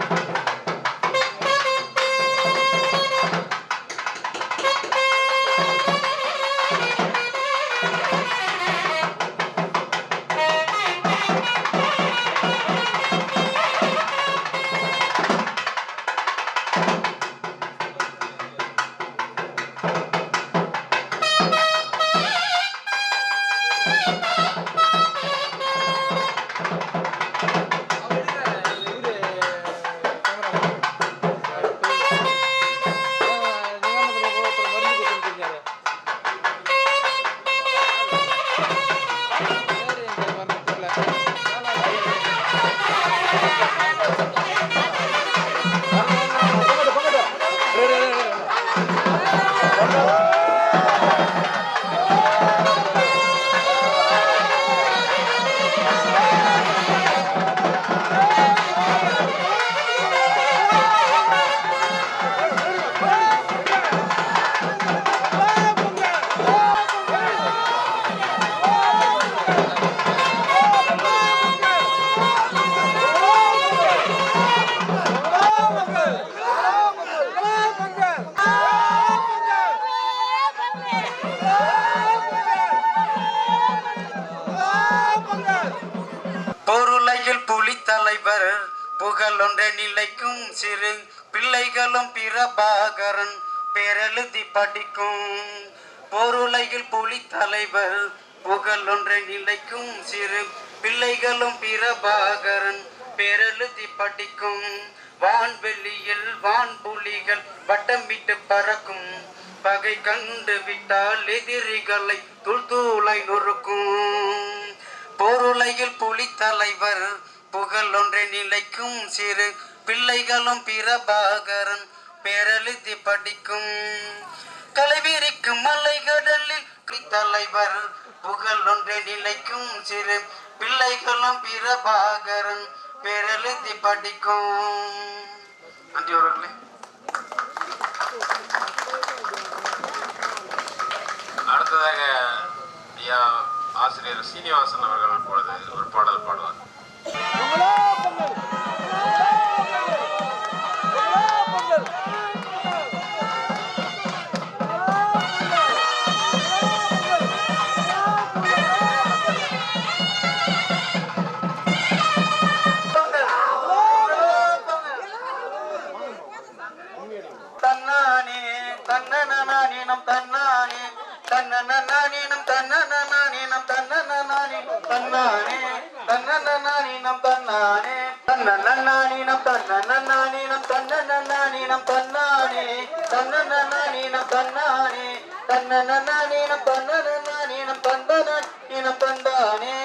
பொருளையில் தலைவர் புகழொன்றே நிலைக்கும் சிறு பிள்ளைகளும் பிரபாகரன் பேரெழுதி படிக்கும். பொருளையில் புலி தலைவர் புகழொன்றை நிலைக்கும் சிறு பிள்ளைகளும் பிரபாகரன் பேரெழுதி படிக்கும். வான்வெளியில் வான்புலிகள் வட்டமிட்டு பறக்கும். பகை கண்டு விட்டால் எதிரிகளை துள் தூளை நொறுக்கும். பொருளையில் புலி தலைவர் புகழ் ஒன்றை நிலைக்கும் சிறு பிள்ளைகளும் பிரபாகரன் பேரெழுதி படிக்கும். கலைவிரிக்கும் மலைகடலில் புலி தலைவர் புகழ் ஒன்றை நிலைக்கும் சிறு பிள்ளைகளும் பிரபாகரன் பேரெழுதி படிக்கும். நன்றி அவர்களே. அடுத்ததாக ஐயா ஆசிரியர் சீனிவாசன் அவர்கள் பொழுது ஒரு பாடல் பாடுவார். தன்னானே தன்னனானீனம் தன்னானே தன்னனானீனம் தன்னனானீனம் தன்னனானீனம் தன்னானே. தன்னனானீனம் தன்னானே. தன்னனானீனம் தன்னனானீனம் தன்னனானீனம் தன்னானே. தன்னனானீனம் தன்னானே. தன்னனானீனம் தன்னனானீனம் தந்தனானீனம் தந்தானே. பண்டாபாடி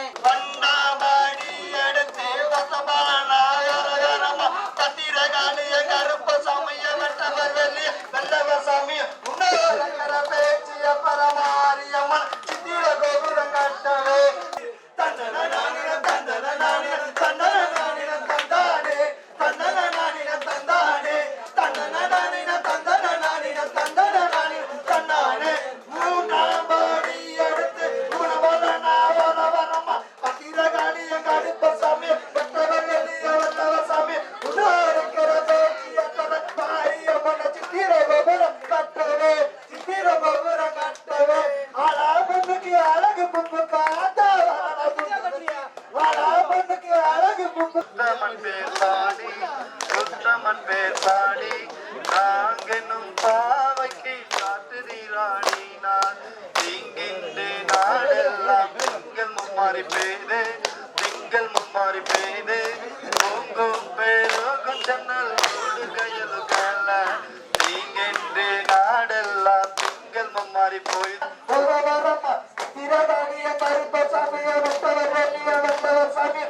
பேர் பாடி நாங்கெனும் பாவைக்கு காட்டுதீராடி நான் இங்கின்று நாடெல்லாம் திங்கள் மும்மாறி பேரு திங்கள் மும்மாறி பேரு உங்கும் பேருகும் ஜன்னல் மூடு கையலு கல்ல நீங்கென்று நாடெல்லாம் திங்கள் மும்மாறி போய் திரதானிய கருப்ப சாமிய வெட்டவர் வெள்ளிய வெட்டவர் சாமி.